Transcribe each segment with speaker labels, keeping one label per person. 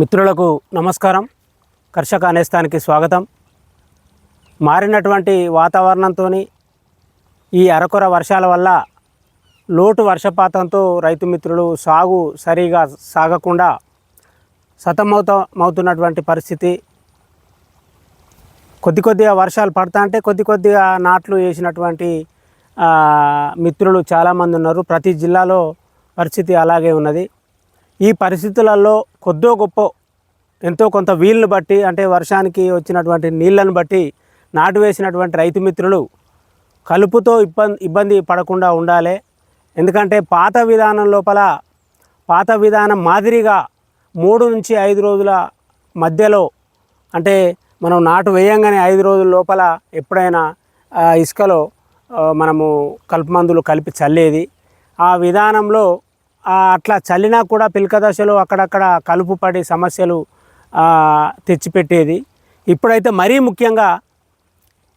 Speaker 1: మిత్రులకు నమస్కారం. కర్షక అనేస్థానికి స్వాగతం. మారినటువంటి వాతావరణంతో ఈ అరకొర వర్షాల వల్ల లోటు వర్షపాతంతో రైతు మిత్రులు సాగు సరిగా సాగకుండా సతమవుతమవుతున్నటువంటి పరిస్థితి. కొద్ది కొద్దిగా వర్షాలు పడతా అంటే కొద్ది కొద్దిగా నాట్లు వేసినటువంటి మిత్రులు చాలామంది ఉన్నారు. ప్రతి జిల్లాలో పరిస్థితి అలాగే ఉన్నది. ఈ పరిస్థితులలో కొద్దో గొప్ప ఎంతో కొంత వీళ్ళని బట్టి అంటే వర్షానికి వచ్చినటువంటి నీళ్ళను బట్టి నాటు వేసినటువంటి రైతు మిత్రులు కలుపుతో ఇబ్బంది ఇబ్బంది పడకుండా ఉండాలి. ఎందుకంటే పాత విధానం లోపల పాత విధానం మాదిరిగా మూడు నుంచి ఐదు రోజుల మధ్యలో అంటే మనం నాటు వేయంగానే ఐదు రోజుల లోపల ఎప్పుడైనా ఇసుకలో మనము కలుపు మందులు కలిపి చల్లేది. ఆ విధానంలో అట్లా చల్లినా కూడా పిలక దశలో అక్కడక్కడ కలుపు పడి సమస్యలు తెచ్చిపెట్టేది. ఇప్పుడైతే మరీ ముఖ్యంగా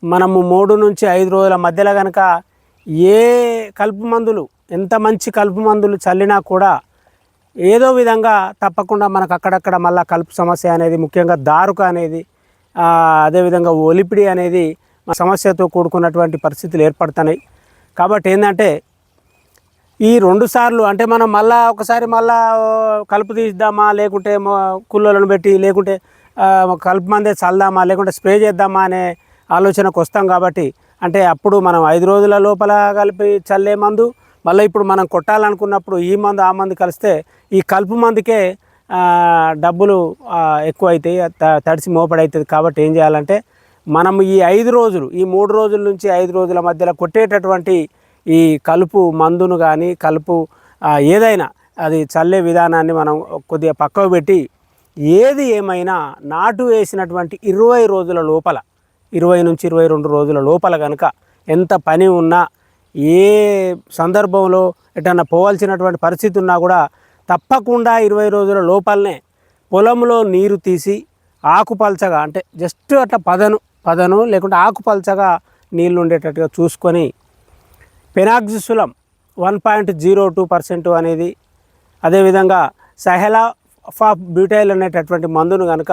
Speaker 1: మనము మూడు నుంచి ఐదు రోజుల మధ్యలో కనుక ఏ కలుపు మందులు ఎంత మంచి కలుపు మందులు చల్లినా కూడా ఏదో విధంగా తప్పకుండా మనకు అక్కడక్కడ మళ్ళీ కలుపు సమస్య అనేది ముఖ్యంగా దారుక అనేది అదేవిధంగా ఒలిపిడి అనేది సమస్యతో కూడుకున్నటువంటి పరిస్థితులు ఏర్పడుతున్నాయి. కాబట్టి ఏంటంటే ఈ రెండు సార్లు అంటే మనం మళ్ళా ఒకసారి మళ్ళా కలుపు తీద్దామా లేకుంటే కుళ్ళలను పెట్టి లేకుంటే కలుపు మందే చల్దామా లేకుంటే స్ప్రే చేద్దామా అనే ఆలోచనకు వస్తాం కాబట్టి అంటే అప్పుడు మనం ఐదు రోజుల లోపల కలిపి చల్లే మందు మళ్ళీ ఇప్పుడు మనం కొట్టాలనుకున్నప్పుడు ఈ మందు ఆ మందు కలిస్తే ఈ కలుపు మందుకే డబ్బులు ఎక్కువ అవుతాయి త- తడిసి మోపడవుతుంది కాబట్టి ఏం చేయాలంటే మనం ఈ ఐదు రోజులు ఈ మూడు రోజుల నుంచి ఐదు రోజుల మధ్యలో కొట్టేటటువంటి ఈ కలుపు మందును కానీ కలుపు ఏదైనా అది చల్లే విధానాన్ని మనం కొద్దిగా పక్కకు పెట్టి ఏది ఏమైనా నాటు వేసినటువంటి ఇరవై రోజుల లోపల ఇరవై నుంచి ఇరవై రెండు రోజుల లోపల కనుక ఎంత పని ఉన్నా ఏ సందర్భంలో ఎటన్నా పోవాల్సినటువంటి పరిస్థితి ఉన్నా కూడా తప్పకుండా ఇరవై రోజుల లోపలనే పొలంలో నీరు తీసి ఆకుపల్చగా అంటే జస్ట్ అట్లా పదను పదను లేకుంటే ఆకుపల్చగా నీళ్ళు ఉండేటట్టుగా చూసుకొని penoxsulam one point zero two percent అనేది అదేవిధంగా సహెలా ఫాఫ్ బ్యూటైల్ అనేటటువంటి మందును కనుక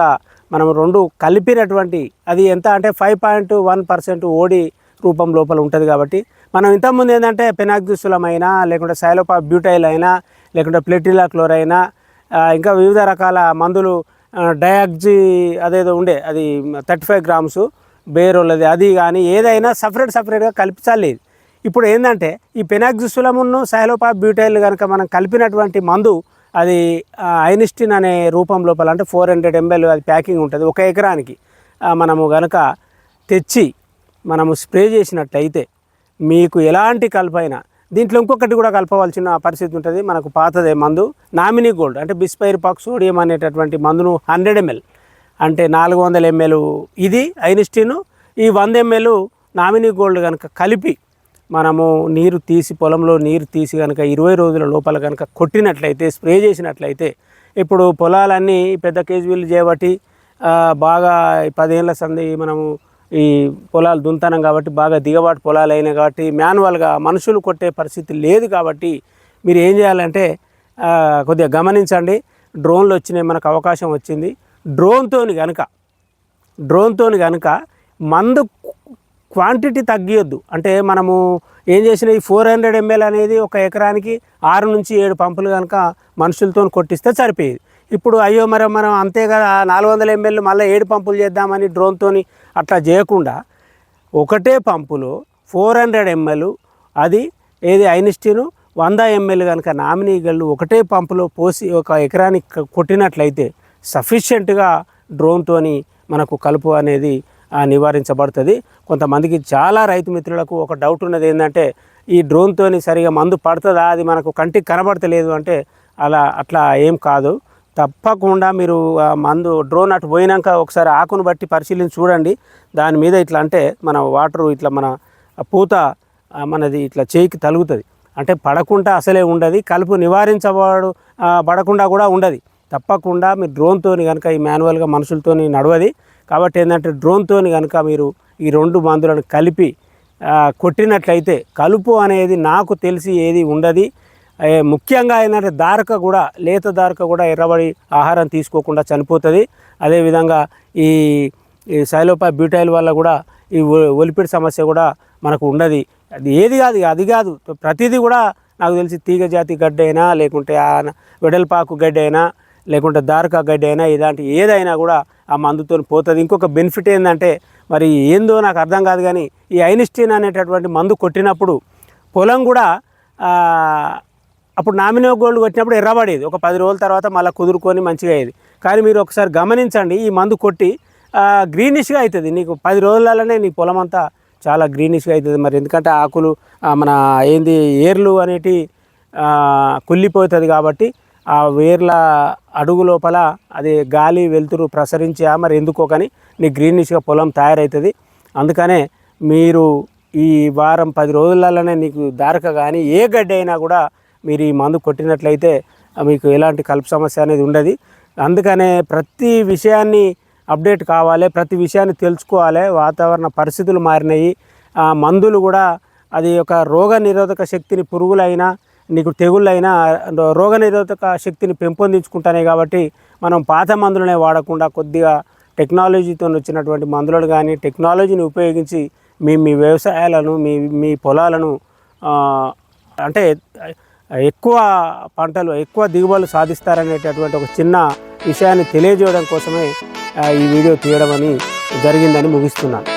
Speaker 1: మనం రెండు కలిపినటువంటి అది ఎంత అంటే ఫైవ్ పాయింట్ వన్ పర్సెంట్ ఓడి రూపం లోపల ఉంటుంది కాబట్టి మనం ఇంతకుముందు ఏంటంటే పెనాక్సిసులం అయినా లేకుంటే సైలోపా బ్యూటైల్ అయినా లేకుంటే ప్లెటిలా క్లోర్ అయినా ఇంకా వివిధ రకాల మందులు ఆ, డయాక్జీ అదేదో ఉండే అది థర్టీ ఫైవ్ గ్రామ్స్ బేరోళ్ళది అది కానీ ఏదైనా సపరేట్ సపరేట్గా కలిపించాలి ఇప్పుడు ఏంటంటే ఈ పెనాక్సిసులమును సైలోపా బ్యూటైల్ కనుక మనం కలిపినటువంటి మందు అది ఐనిస్టిన్ అనే రూపం లోపల అంటే ఫోర్ హండ్రెడ్ ఎంఎల్ అది ప్యాకింగ్ ఉంటుంది ఒక ఎకరానికి మనము కనుక తెచ్చి మనము స్ప్రే చేసినట్లయితే మీకు ఎలాంటి కలపైనా దీంట్లో ఇంకొకటి కూడా కలపవలసిన పరిస్థితి ఉంటుంది మనకు పాతదే మందు నామినీ గోల్డ్ అంటే బిస్పైర్ పాక్ సోడియం అనేటటువంటి మందును హండ్రెడ్ ఎంఎల్ అంటే నాలుగు వందల ఎంఎల్ ఇది ఐనిస్టిన్ ఈ వంద ఎంఎల్ నామినీ గోల్డ్ కనుక కలిపి మనము నీరు తీసి పొలంలో నీరు తీసి కనుక ఇరవై రోజుల లోపల కనుక కొట్టినట్లయితే స్ప్రే చేసినట్లయితే ఇప్పుడు పొలాలన్నీ పెద్ద కేజీలు చేయబట్టి బాగా పదేళ్ళ పదేళ్ళ సంది మనము ఈ పొలాలు దుంతనం కాబట్టి బాగా దిగబాటు పొలాలు అయినాయి కాబట్టి మాన్యువల్గా మనుషులు కొట్టే పరిస్థితి లేదు కాబట్టి మీరు ఏం చేయాలంటే కొద్దిగా గమనించండి. డ్రోన్లు వచ్చినాయి మనకు అవకాశం వచ్చింది. డ్రోన్తోని కనుక డ్రోన్తోని కనుక మందు క్వాంటిటీ తగ్గియొద్దు. అంటే మనము ఏం చేసిన ఈ ఫోర్ హండ్రెడ్ ఎంఎల్ అనేది ఒక ఎకరానికి ఆరు నుంచి ఏడు పంపులు కనుక మనుషులతో కొట్టిస్తే సరిపోయేది. ఇప్పుడు అయ్యో మరి మనం అంతే కదా నాలుగు వందల ఎంఎల్ మళ్ళీ ఏడు పంపులు చేద్దామని డ్రోన్తోని అట్లా చేయకుండా ఒకటే పంపులో ఫోర్ హండ్రెడ్ ఎంఎల్ అది ఏది ఐనిస్టీను వంద ఎంఎల్ కనుక నామినీ గళ్ళు ఒకటే పంపులో పోసి ఒక ఎకరానికి కొట్టినట్లయితే సఫిషియెంట్గా డ్రోన్తోని మనకు కలుపు అనేది నివారించబడుతుంది. కొంతమందికి చాలా రైతు మిత్రులకు ఒక డౌట్ ఉన్నది ఏంటంటే ఈ డ్రోన్తోని సరిగా మందు పడుతుందా? అది మనకు కంటికి కనబడతలేదు అంటే అలా అట్లా ఏం కాదు. తప్పకుండా మీరు మందు డ్రోన్ అటు పోయినాక ఒకసారి ఆకును బట్టి పరిశీలించి చూడండి. దాని మీద ఇట్లా అంటే మన వాటర్ ఇట్లా మన పూత మనది ఇట్లా చేయికి తలుగుతుంది. అంటే పడకుండా అసలే ఉండదు. కలుపు నివారించబడు పడకుండా కూడా ఉండదు. తప్పకుండా మీరు డ్రోన్తోని కనుక ఈ మాన్యువల్గా మనుషులతోని నడవది. కాబట్టి ఏంటంటే డ్రోన్తోని కనుక మీరు ఈ రెండు మందులను కలిపి కొట్టినట్లయితే కలుపు అనేది నాకు తెలిసి ఏది ఉండదు. ముఖ్యంగా ఏంటంటే దారక కూడా లేత దారక కూడా ఎర్రబడి ఆహారం తీసుకోకుండా చనిపోతుంది. అదేవిధంగా ఈ ఈ సైలోపా బ్యూటైల్ వల్ల కూడా ఈ ఒ- ఒలిపిడి సమస్య కూడా మనకు ఉండదు. అది ఏది కాదు అది కాదు. ప్రతిదీ కూడా నాకు తెలిసి తీగ జాతి గడ్డి అయినా లేకుంటే ఆ వెడల్పాకు గడ్డ అయినా లేకుంటే దారక గడ్డైనా అయినా ఇలాంటి ఏదైనా కూడా ఆ మందుతో పోతుంది. ఇంకొక బెనిఫిట్ ఏంటంటే మరి ఏందో నాకు అర్థం కాదు కానీ ఈ ఐనిస్టీన్ అనేటటువంటి మందు కొట్టినప్పుడు పొలం కూడా అప్పుడు నామినో గోల్డ్ కొట్టినప్పుడు ఎర్రబడేది. ఒక పది రోజుల తర్వాత మళ్ళీ కుదురుకొని మంచిగా అయ్యేది. కానీ మీరు ఒకసారి గమనించండి ఈ మందు కొట్టి గ్రీనిష్గా అవుతుంది నీకు పది రోజులలోనే నీ పొలం అంతా చాలా గ్రీనిష్గా అవుతుంది మరి. ఎందుకంటే ఆకులు మన ఏంది ఏర్లు అనేటి కుళ్ళిపోతుంది కాబట్టి ఆ వేర్ల అడుగు లోపల అది గాలి వెలుతురు ప్రసరించా మరి ఎందుకో కానీ నీ గ్రీనిష్గా పొలం తయారవుతుంది అందుకనే మీరు ఈ వారం పది రోజులలోనే నీకు దారక కానీ ఏ గడ్డి అయినా కూడా మీరు ఈ మందు కొట్టినట్లయితే మీకు ఎలాంటి కలుపు సమస్య అనేది ఉండదు. అందుకనే ప్రతి విషయాన్ని అప్డేట్ కావాలి ప్రతి విషయాన్ని తెలుసుకోవాలి. వాతావరణ పరిస్థితులు మారినాయి. ఆ మందులు కూడా అది ఒక రోగ నిరోధక శక్తిని పురుగులైనా నీకు తెగుళ్ళైనా రోగ నిరోధక శక్తిని పెంపొందించుకుంటానే కాబట్టి మనం పాత మందులనే వాడకుండా కొద్దిగా టెక్నాలజీతో వచ్చినటువంటి మందులను కానీ టెక్నాలజీని ఉపయోగించి మీ మీ వ్యవసాయాలను మీ మీ పొలాలను అంటే ఎక్కువ పంటలు ఎక్కువ దిగుబడులు సాధిస్తారనేటటువంటి ఒక చిన్న విషయాన్ని తెలియజేయడం కోసమే ఈ వీడియో తీయడం అని జరిగిందని ముగిస్తున్నాను.